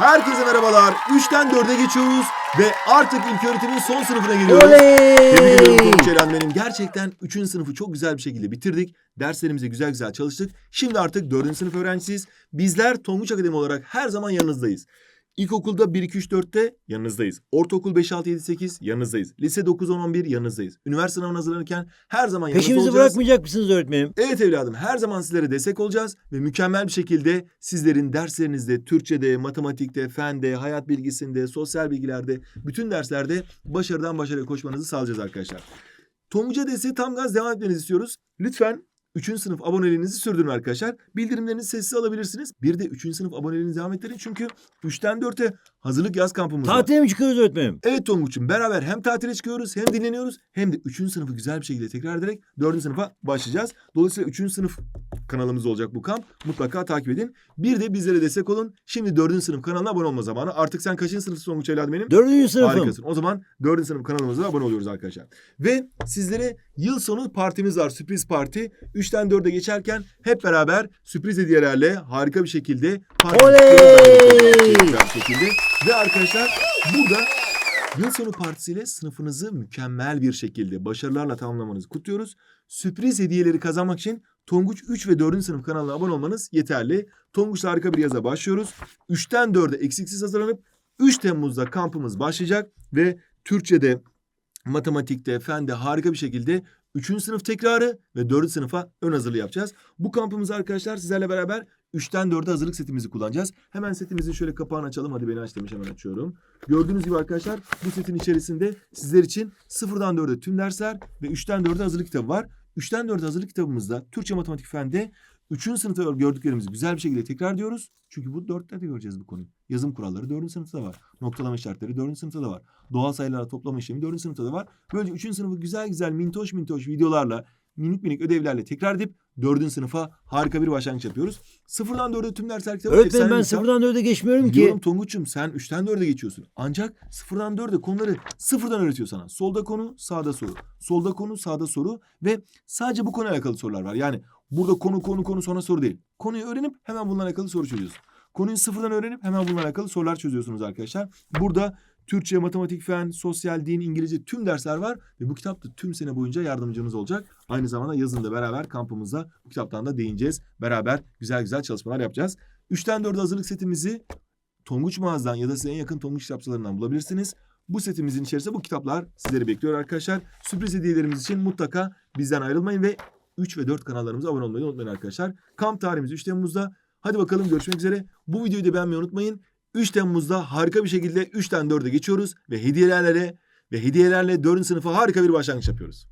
Herkese merhabalar. 3'ten 4'e geçiyoruz ve artık ilköğretimin son sınıfına geliyoruz. Tebrik ediyorum Eren benim. Gerçekten 3. sınıfı çok güzel bir şekilde bitirdik. Derslerimize güzel güzel çalıştık. Şimdi artık 4. sınıf öğrencisiyiz. Bizler Tonguç Akademi olarak her zaman yanınızdayız. İlkokulda 1, 2, 3, 4'te yanınızdayız. Ortaokul 5, 6, 7, 8 yanınızdayız. Lise 9, 10, 11 yanınızdayız. Üniversite sınavına hazırlanırken her zaman yanınızda Peşimizi olacağız. bırakmayacak mısınız öğretmenim? Evet evladım her zaman sizlere destek olacağız ve mükemmel bir şekilde sizlerin derslerinizde, Türkçe'de, matematikte, fende, hayat bilgisinde, sosyal bilgilerde, bütün derslerde başarıdan başarıya koşmanızı sağlayacağız arkadaşlar. Tonguca desteği tam gaz devam etmenizi istiyoruz. Lütfen 3. sınıf aboneliğinizi sürdürün arkadaşlar. Bildirimlerinizi sessiz alabilirsiniz. Bir de 3. sınıf aboneliğinizi devam ettirin çünkü 3'ten 4'e hazırlık yaz kampımız var. Tatile mi çıkıyoruz öğretmenim? Evet Tonguç'um beraber hem tatile çıkıyoruz hem dinleniyoruz hem de 3. sınıfı güzel bir şekilde tekrar ederek 4. sınıfa başlayacağız. Dolayısıyla 3. sınıf kanalımız olacak bu kamp. Mutlaka takip edin. Bir de bizlere destek olun. Şimdi 4. sınıf kanalına abone olma zamanı. Artık sen kaçıncı sınıfsın Tonguç evladım benim? Dördüncü sınıfım. Harikasın. O zaman 4. sınıf kanalımıza abone oluyoruz arkadaşlar. Ve sizlere yıl sonu partimiz var. Sürpriz parti. 3'ten 4'e geçerken hep beraber sürpriz hediyelerle harika bir şekilde parti Oley! güzel bir şekilde. Ve arkadaşlar burada yıl sonu partisiyle sınıfınızı mükemmel bir şekilde başarılarla tamamlamanızı kutluyoruz. Sürpriz hediyeleri kazanmak için Tonguç 3 ve 4. sınıf kanalına abone olmanız yeterli. Tonguç'la harika bir yaza başlıyoruz. 3'ten 4'e eksiksiz hazırlanıp 3 Temmuz'da kampımız başlayacak ve Türkçe'de, matematikte, fende harika bir şekilde 3. sınıf tekrarı ve 4. sınıfa ön hazırlığı yapacağız. Bu kampımızı arkadaşlar sizlerle beraber 3'ten 4'e hazırlık setimizi kullanacağız. Hemen setimizin şöyle kapağını açalım. Hadi beni aç demiş hemen açıyorum. Gördüğünüz gibi arkadaşlar bu setin içerisinde sizler için 0'dan 4'e tüm dersler ve 3'ten 4'e hazırlık kitabı var. 3'ten 4'e hazırlık kitabımızda Türkçe, matematik, fende 3. sınıfta gördüklerimizi güzel bir şekilde tekrar diyoruz. Çünkü bu 4'te de göreceğiz bu konuyu. Yazım kuralları 4. sınıfta da var. Noktalama işaretleri 4. sınıfta da var. Doğal sayılarla toplama işlemi 4. sınıfta da var. Böylece 3. sınıfı güzel güzel mintoş mintoş videolarla minik minik ödevlerle tekrar edip 4. sınıfa harika bir başlangıç yapıyoruz. Sıfırdan 4'e tüm dersler kitabı Öğretmenim efsane ben sıfırdan dörde geçmiyorum ki. Biliyorum Tonguç'um sen 3'ten 4'e geçiyorsun. Ancak sıfırdan 4'e konuları sıfırdan öğretiyor sana. Solda konu, sağda soru. Solda konu, sağda soru ve sadece bu konuyla alakalı sorular var. Yani burada konu konu konu sonra soru değil. Konuyu öğrenip hemen bununla alakalı soru çözüyorsun. Konuyu sıfırdan öğrenip hemen bununla alakalı sorular çözüyorsunuz arkadaşlar. Burada Türkçe, matematik, fen, sosyal, din, İngilizce tüm dersler var ve bu kitap da tüm sene boyunca yardımcınız olacak. Aynı zamanda yazın da beraber kampımızda bu kitaptan da değineceğiz. Beraber güzel güzel çalışmalar yapacağız. 3'ten 4'e hazırlık setimizi Tonguç Mağaza'dan ya da size en yakın Tonguç kitapçılarından bulabilirsiniz. Bu setimizin içerisinde bu kitaplar sizleri bekliyor arkadaşlar. Sürpriz hediyelerimiz için mutlaka bizden ayrılmayın ve 3 ve 4 kanallarımıza abone olmayı unutmayın arkadaşlar. Kamp tarihimiz 3 Temmuz'da. Hadi bakalım görüşmek üzere. Bu videoyu da beğenmeyi unutmayın. 3 Temmuz'da harika bir şekilde 3'ten 4'e geçiyoruz ve hediyelerle ve hediyelerle 4. sınıfa harika bir başlangıç yapıyoruz.